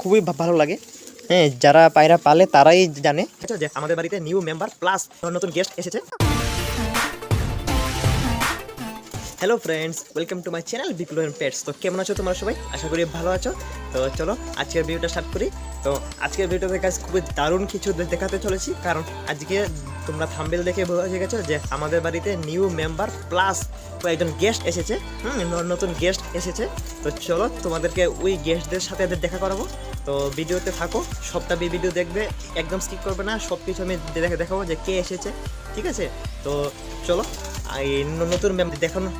খুবই ভালো লাগে। হ্যাঁ যারা পায়রা পালে তারাই জানে। আচ্ছা যে আমাদের বাড়িতে নিউ মেম্বার প্লাস নতুন গেস্ট এসেছে। Hello friends welcome to my channel Biplab pets তো কেমন আছো তোমরা সবাই? আশা করি ভালো আছো। তো চলো, আজকের ভিডিওটা স্টার্ট করি। তো আজকের ভিডিওতে কাজ খুবই দারুণ কিছু দেখাতে চলেছি। কারণ আজকে তোমরা থাম্বেল দেখে বোঝা গেছো যে আমাদের বাড়িতে নিউ মেম্বার প্লাস কয়েকজন গেস্ট এসেছে। হুম নতুন গেস্ট এসেছে। তো চলো, তোমাদেরকে ওই গেস্টদের সাথে দেখা করাবো। তো ভিডিওতে থাকো সবটা ভিডিও দেখবে, একদম স্কিপ করবে না সব কিছু আমি দেখে দেখাবো যে কে এসেছে, ঠিক আছে? তো চলো নতুন ম্যাম দেখানো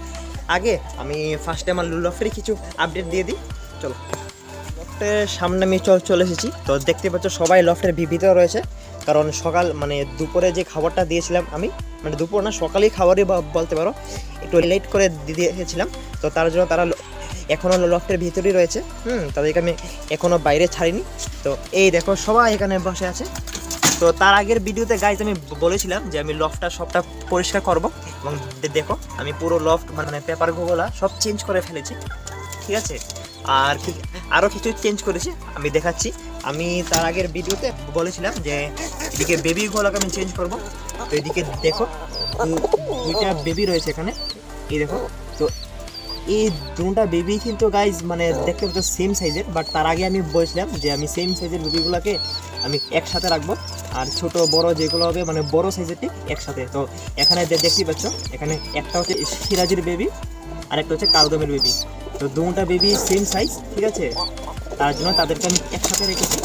আগে আমি ফার্স্টে আমার লফের কিছু আপডেট দিয়ে দিই, চলো। সামনে আমি চল এসেছি, তো দেখতে পাচ্ছ সবাই লফটের ভিতরে রয়েছে, কারণ সকাল মানে দুপুরে যে খাবারটা দিয়েছিলাম আমি মানে দুপুর না, সকালেই খাবারই বলতে পারো, একটু লেট করে দিয়ে দিয়েছিলাম, তো তার জন্য তারা এখনও লফটের ভিতরেই রয়েছে। হুম, তাদেরকে আমি এখনও বাইরে ছাড়িনি। তো এই দেখো, সবাই এখানে বসে আছে। তো তার আগের ভিডিওতে গাইজ আমি বলেছিলাম যে আমি লফটা সবটা পরিষ্কার করব এবং দেখো, আমি পুরো লফট মানে পেপার গুগলা সব চেঞ্জ করে ফেলেছি। ঠিক আছে? আর কি- আরও কিছু চেঞ্জ করেছি, আমি দেখাচ্ছি। আমি তার আগের ভিডিওতে বলেছিলাম যে এদিকে বেবিগুলোকে আমি চেঞ্জ করব। তো এদিকে দেখো দুইটা বেবি রয়েছে এখানে। এই দেখো, তো এই দুটা বেবি কিন্তু গাইজ মানে দেখতে পাচ্ছ সেম সাইজের বাট তার আগে আমি বলছিলাম যে আমি সেম সাইজের বেবিগুলোকে আমি একসাথে রাখব। আর ছোট, বড় যেগুলো হবে মানে বড় সাইজের ঠিক একসাথে। তো এখানে যে দেখতেই পাচ্ছ, এখানে একটা হচ্ছে সিরাজির বেবি আর একটা হচ্ছে কালদমের বেবি তো দুটা বেবি সেম সাইজ ঠিক আছে? তার জন্য তাদেরকে আমি একসাথে রেখেছি।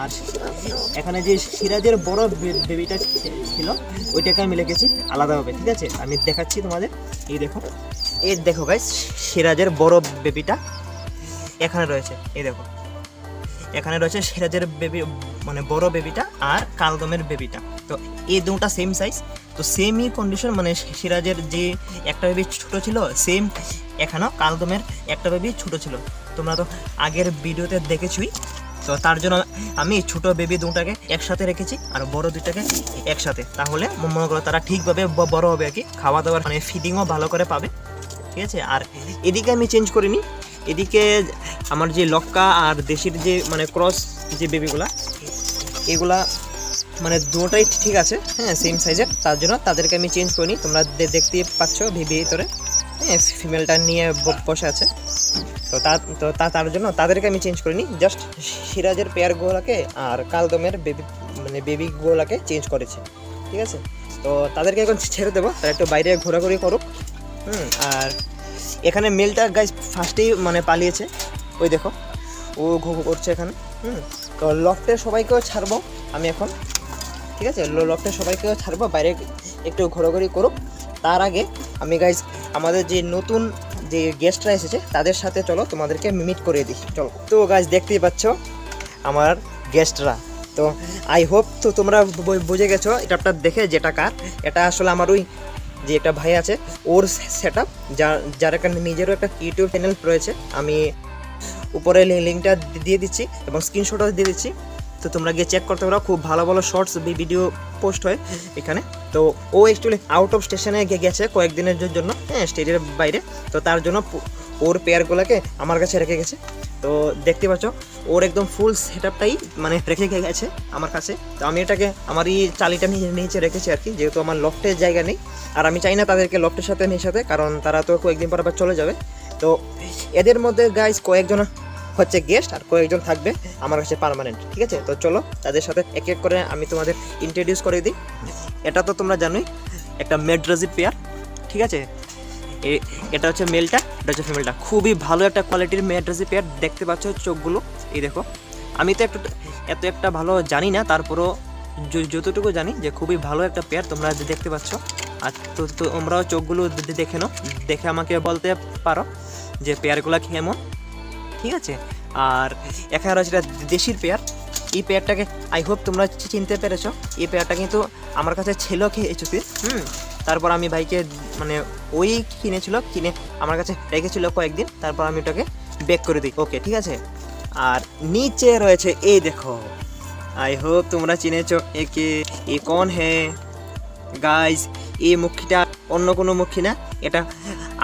আর এখানে যে সিরাজের বড় বেবিটা ছিল, ওইটাকে আমি রেখেছি আলাদাভাবে, ঠিক আছে? আমি দেখাচ্ছি তোমাদের। এই দেখো। এই দেখো গাইস সিরাজের বড় বেবিটা এখানে রয়েছে। এই দেখো। এখানে রয়েছে সিরাজের বেবি মানে বড় বেবিটা আর কালদমের বেবিটা। তো এই দুটা সেম সাইজ তো সেমই কন্ডিশন মানে সিরাজের যে একটা বেবি ছোটো ছিল সেম এখানেও কালদমের একটা বেবি ছোটো ছিল। তোমরা তো আগের ভিডিওতে দেখেছই। তো তার জন্য আমি ছোট বেবি দুটাকে একসাথে রেখেছি আর বড় দুটাকে একসাথে। তাহলে মনে করো তারা ঠিকভাবে বড় হবে আর কি। খাওয়া দাওয়ার মানে ফিডিংও ভালো করে পাবে। ঠিক আছে? আর এদিকে আমি চেঞ্জ করিনি। এদিকে আমার যে লক্কা আর দেশির যে মানে ক্রস যে বেবিগুলা এগুলা মানে দুটোটাই ঠিক আছে। হ্যাঁ সেম সাইজের তার জন্য তাদেরকে আমি চেঞ্জ করিনি। তোমরা দেখতেই পাচ্ছ ভিতরে। হ্যাঁ ফিমেলটা নিয়ে বসে আছে। তো তা তো তা, তার জন্য তাদেরকে আমি চেঞ্জ করিনি জাস্ট সিরাজের পেয়ারগুলোকে আর কালদমের বেবি মানে বেবিগুলোকে চেঞ্জ করেছি, ঠিক আছে? তো তাদেরকে এখন ছেড়ে দেবো তারা একটু বাইরে ঘোরাঘুরি করুক, হুম, আর এখানে মেলটা গাইজ ফার্স্টেই মানে পালিয়েছে, ওই দেখো, ও ঘো করছে এখানে, হুম, তো লফটের সবাইকেও ছাড়বো আমি এখন, ঠিক আছে? লো- লফটের সবাইকেও ছাড়বো, বাইরে একটু ঘোরাঘুরি করুক, তার আগে আমি গাইজ আমাদের যে নতুন যে গেস্টরা এসেছে, তাদের সাথে চলো, তোমাদেরকে মিট করে দিই। চলো। তো গাছ দেখতেই পাচ্ছ আমার গেস্টরা তো আই হোপ তো তোমরা বুঝে গেছো, এটা দেখে যেটা কার। এটা আসলে আমার ওই যে একটা ভাই আছে, ওর সেট আপ যার যার একটা নিজেরও একটা ইউটিউব চ্যানেল রয়েছে। আমি উপরে লিঙ্কটা দিয়ে দিচ্ছি এবং স্ক্রিনশটও দিয়ে দিচ্ছি। তো তোমরা গিয়ে চেক করতে পারো, খুব ভালো ভালো শর্টস ভিডিও পোস্ট হয় এখানে। তো ও অ্যাকচুয়ালি আউট অফ স্টেশনে গেছে কয়েকদিনের জন্য হ্যাঁ স্টেজের বাইরে। তো তার জন্য ওর পেয়ারগুলোকে আমার কাছে রেখে গেছে। তো দেখতে পাচ্ছ, ওর একদম ফুল সেট আপটাই মানে রেখে গেছে আমার কাছে। তো আমি এটাকে আমার এই চালিটা নিয়ে নিচে রেখেছি আর কি, যেহেতু আমার লফটের জায়গা নেই। আর আমি চাই না তাদেরকে লফটের সাথে নিয়ে সাথে কারণ তারা তো কয়েকদিন পর আবার চলে যাবে। তো এদের মধ্যে গাইজ কয়েকজন হচ্ছে গেস্ট আর কয়েকজন থাকবে আমার কাছে পার্মানেন্ট ঠিক আছে? তো চলো, তাদের সাথে এক এক করে আমি তোমাদের ইন্ট্রোডিউস করে দিই। এটা তো তোমরা জানোই, একটা মেড্রাজি পেয়ার, ঠিক আছে? এটা হচ্ছে মেলটা, এটা হচ্ছে ফিমেলটা খুবই ভালো একটা কোয়ালিটির মেড্রাজি পেয়ার দেখতে পাচ্ছ চোখগুলো, এই দেখো। আমি তো একটু এত একটা ভালো জানি না, তারপরও যতটুকু জানি যে খুবই ভালো একটা পেয়ার তোমরা দেখতে পাচ্ছ। আর তো তোমরাও চোখগুলো দেখে নাও, দেখে আমাকে বলতে পারো যে পেয়ারগুলো কেমন, ঠিক আছে? আর এখানে রয়েছে এটা দেশির পেয়ার এই পেয়ারটাকে আই হোপ তোমরা চিনতে পেরেছ। এই পেয়ারটা কিন্তু আমার কাছে ছিল খেয়েছি হুম? তারপর আমি ভাইকে মানে ওই কিনেছিল, কিনে আমার কাছে রেখেছিল কয়েকদিন। তারপর আমি ওটাকে বেক করে দিই। ওকে ঠিক আছে? আর নিচে রয়েছে, এই দেখো। আই হোপ তোমরা চিনেছো একে এ কোন হে? গাইস এই মুখিটা অন্য কোনো মুখী না। এটা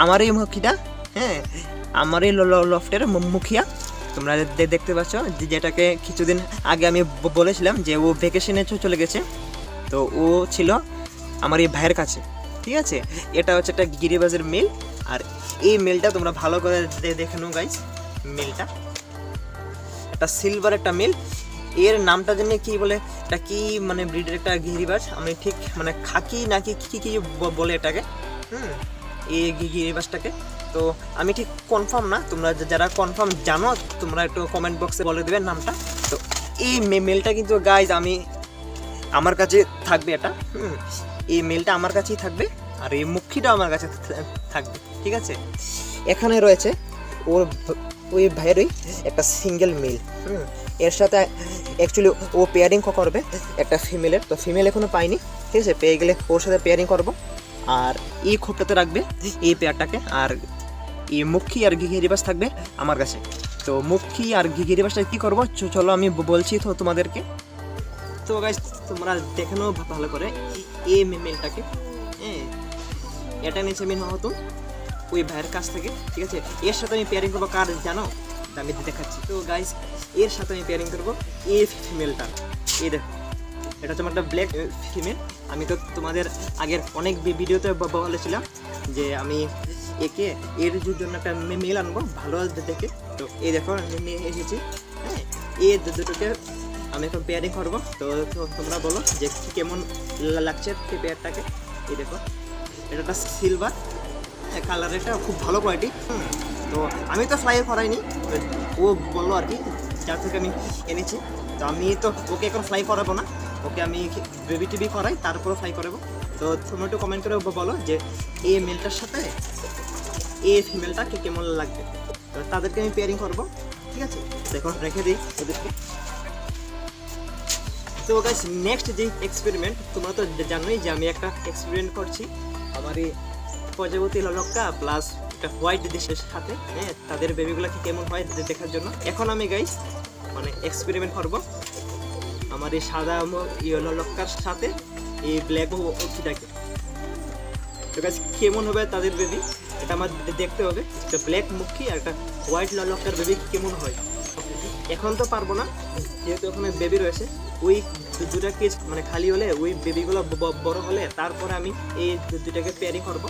আমারই মুখিটা হ্যাঁ? আমারই লফটের মুখিয়া। তোমরা দেখতে পাচ্ছ যেটাকে কিছুদিন আগে আমি বলেছিলাম যে, ও ভেকেশনে চলে গেছে। তো ও ছিল আমার এই ভাইয়ের কাছে, ঠিক আছে? এটা হচ্ছে একটা গিরিবাজের মিল আর এই মিলটা তোমরা ভালো করে দেখে নাও গাইস মিলটা একটা সিলভার একটা মিল এর নামটা জন্য কি বলে, এটা কি মানে ব্রিডের একটা গিরিবাজ? আমি ঠিক মানে খাকি নাকি কি কি বলে এটাকে? হুম, এই গিরিবাজটাকে। তো আমি ঠিক কনফার্ম না, তোমরা যারা কনফার্ম জানো, তোমরা একটু কমেন্ট বক্সে বলে দেবে নামটা। তো এই মেলটা কিন্তু গাইজ আমি আমার কাছে থাকবে এটা। হুম এই মেলটা আমার কাছেই থাকবে আর এই মুখিটাও আমার কাছে থাকবে, ঠিক আছে? এখানে রয়েছে ওর ওই ভাইয়েরই একটা সিঙ্গেল মিল এর সাথে অ্যাকচুয়ালি ও পেয়ারিং করবে একটা ফিমেলের তো ফিমেল এখনও পাইনি ঠিক আছে? পেয়ে গেলে ওর সাথে পেয়ারিং করব। আর এই খোপটাতে রাখবে এই পেয়ারটাকে আর এই মুখী আর ঘিঘিরিবাস থাকবে আমার কাছে। তো মুখী আর ঘিঘিরিবাসটা কী করব? চলো আমি বলছি তো তোমাদেরকে। তো গাইজ তোমরা দেখে ভালো করে। এই মেলটাকে হ্যাঁ? এটা নিয়েছে আমি হতো ওই ভাইয়ের কাছ থেকে, ঠিক আছে? এর সাথে আমি পেয়ারিং করব কার, জানো? আমি দেখাচ্ছি। তো গাইজ এর সাথে আমি পেয়ারিং করব এই ফিমেলটা এই দেখো, এটা হচ্ছে একটা ব্ল্যাক ফিমেল আমি তো তোমাদের আগের অনেক ভিডিওতে বলেছিলাম যে আমি একে এর জন্য একটা মেল আনব, ভালো দেখে। তো এই দেখো, আমি নিয়ে এসেছি হ্যাঁ? দু- দুটোকে আমি এখন পেয়ারিং করব। তো তোমরা বলো যে কি কেমন লাগছে এই পেয়ারটাকে? এই দেখো, এটা একটা সিলভার হ্যাঁ কালার এটা খুব ভালো কোয়ালিটি তো আমি তো ফ্লাই করাইনি ও বলল আর কি, যার থেকে আমি এনেছি। তো আমি তো ওকে এখন ফ্লাই করাবো না। ওকে আমি বেবি টিবি করাই তারপরে ফ্লাই করাবো। তো তোমরা একটু কমেন্ট করে বলো যে এই মেলটার সাথে এই ফিমেলটা কে কেমন লাগবে? তো তাদেরকে আমি পেয়ারিং করব, ঠিক আছে? দেখো, রেখে দিই ওদেরকে। তো গাইস নেক্সট যে এক্সপেরিমেন্ট তোমরা তো জানোই যে আমি একটা এক্সপেরিমেন্ট করছি। আমার এই প্রজাপতি ললক্কা প্লাস একটা হোয়াইট দেশের সাথে হ্যাঁ তাদের বেবিগুলো কি কেমন হয় দেখার জন্য। এখন আমি গাইস মানে এক্সপেরিমেন্ট করব। আমার এই সাদা ইয়েলো লক্কার সাথে এই ব্ল্যাক ওকিটাকে। তো গাইস কেমন হবে তাদের বেবি এটা আমার দেখতে হবে। একটা ব্ল্যাক মুখী আর একটা হোয়াইট ললক্কার বেবি কেমন হয়? এখন তো পারব না, যেহেতু ওখানে বেবি রয়েছে। ওই দুটা কেজ মানে খালি হলে, ওই বেবিগুলো বড় হলে তারপরে আমি এই দুটাকে পেয়ারিং করব।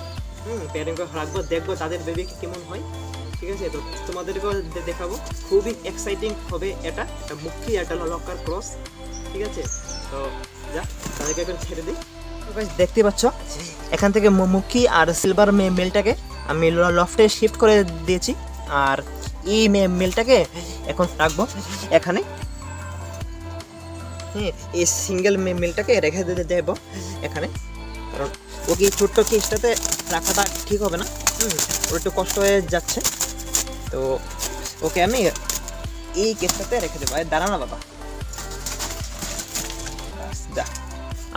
হুম পেয়ারিং করে রাখব, দেখব তাদের বেবি কেমন হয়। ঠিক আছে? তো তোমাদেরকেও দেখাবো। খুবই এক্সাইটিং হবে এটা মুক্তি একটা লক্কার ক্রস ঠিক আছে? তো যা, তাদেরকে এখন ছেড়ে দিই। দেখতে পাচ্ছ? এখান থেকে মুখী আর সিলভার মেলটাকে আমি লফটে শিফট করে দিয়েছি। আর এই মেলটাকে এখন রাখব। এখানে এই সিঙ্গেল মেলটাকে রেখে দিতে দেবো এখানে। কারণ ওকে ছোট্ট কেসটাতে রাখাটা ঠিক হবে না। ওর একটু কষ্ট হয়ে যাচ্ছে। তো ওকে আমি এই কেসটাতে রেখে দেবো। দাঁড়া না বাবা।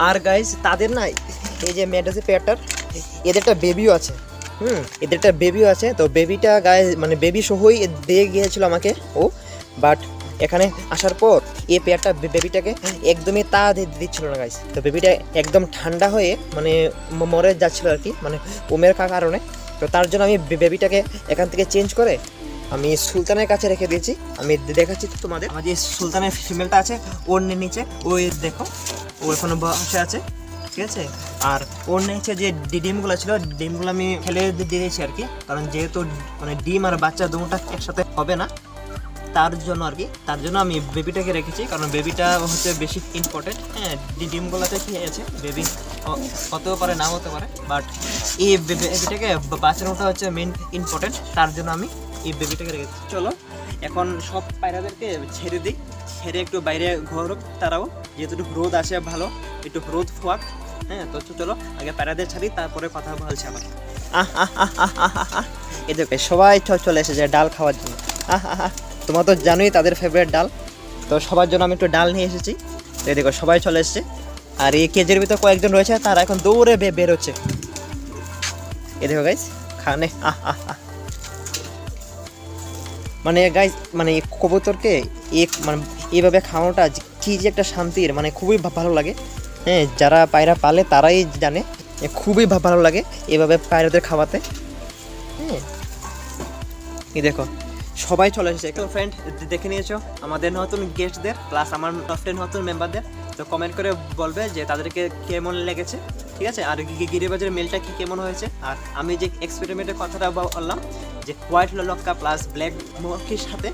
আর গাইজ তাদের না এই যে মেডাসি পেয়ারটার এদের একটা বেবিও আছে। হুম, এদের একটা বেবিও আছে। তো বেবিটা গায়ে মানে বেবি সহই দিয়ে গিয়েছিল আমাকে ও। বাট এখানে আসার পর এই পেয়ারটা বেবিটাকে একদমই তা দিচ্ছিল না গাইজ তো বেবিটা একদম ঠান্ডা হয়ে মানে মরে যাচ্ছিল আর কি মানে উমের কারণে। তো তার জন্য আমি বেবিটাকে এখান থেকে চেঞ্জ করে আমি সুলতানের কাছে রেখে দিয়েছি। আমি দেখাচ্ছি তো তোমাদের। আমার যে সুলতানের ফিমেলটা আছে, ওর নিচে, ওই দেখো, ও এখনও বসে আছে, ঠিক আছে? আর ওর নিচে যে ডিমগুলো ছিল, ডিমগুলো আমি ফেলে দিয়েছি আর কি। কারণ যেহেতু মানে ডিম আর বাচ্চা দুটা একসাথে হবে না তার জন্য আর কি। তার জন্য আমি বেবিটাকে রেখেছি, কারণ বেবিটা হচ্ছে বেশি ইম্পর্টেন্ট হ্যাঁ ডিমগুলোতে কি আছে? বেবি হতেও পারে, নাও হতে পারে বাট এই বেবিটাকে বাঁচানোটা হচ্ছে মেন ইম্পর্টেন্ট তার জন্য আমি এই বেবিটাকে রেখেছি। চলো, এখন সব পায়রাদেরকে ছেড়ে দিই। ছেড়ে একটু বাইরে ঘর তারাও। যেহেতু রোদ আসে ভালো। একটু রোদ ফোয়াক হ্যাঁ তো চলো, আগে প্যারাদের ছাড়ি, তারপরে কথা বলছি আবার। আহ দেখো, সবাই চলে এসেছে ডাল খাওয়ার জন্য। আহ আহ। তোমরা তো জানোই তাদের ফেভারিট ডাল। তো সবার জন্য আমি একটু ডাল নিয়ে এসেছি। এই দেখো, সবাই চলে এসেছে। আর এই কেজের ভিতর কয়েকজন রয়েছে, তারা এখন দৌড়ে বেরোচ্ছে। এই দেখো গাইস খানে মানে গাইজ মানে কবুতরকে এক মানে এইভাবে খাওয়ানোটা কী যে একটা শান্তির মানে খুবই ভালো লাগে। হ্যাঁ যারা পায়রা পালে তারাই জানে খুবই ভালো লাগে এভাবে পায়রাদের খাওয়াতে। হ্যাঁ। এই দেখো সবাই চলে এসেছে তো ফ্রেন্ড দেখে নিয়েছো আমাদের নতুন গেস্টদের প্লাস আমার ফ্রেন্ড নতুন মেম্বারদের তো কমেন্ট করে বলবে যে তাদেরকে কেমন লেগেছে ঠিক আছে? আর গিরিবাজের মেলটা কি কেমন হয়েছে? আর আমি যে এক্সপেরিমেন্টের কথাটা বললাম যে হোয়াইট লক্কা প্লাস ব্ল্যাক মকির সাথে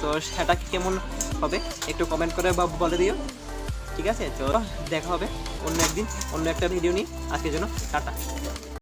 তো সেটা কি কেমন হবে একটু কমেন্ট করে বা বলে দিও ঠিক আছে? তো দেখা হবে অন্য একদিন অন্য একটা ভিডিও নিয়ে। আজকের জন্য টাটা।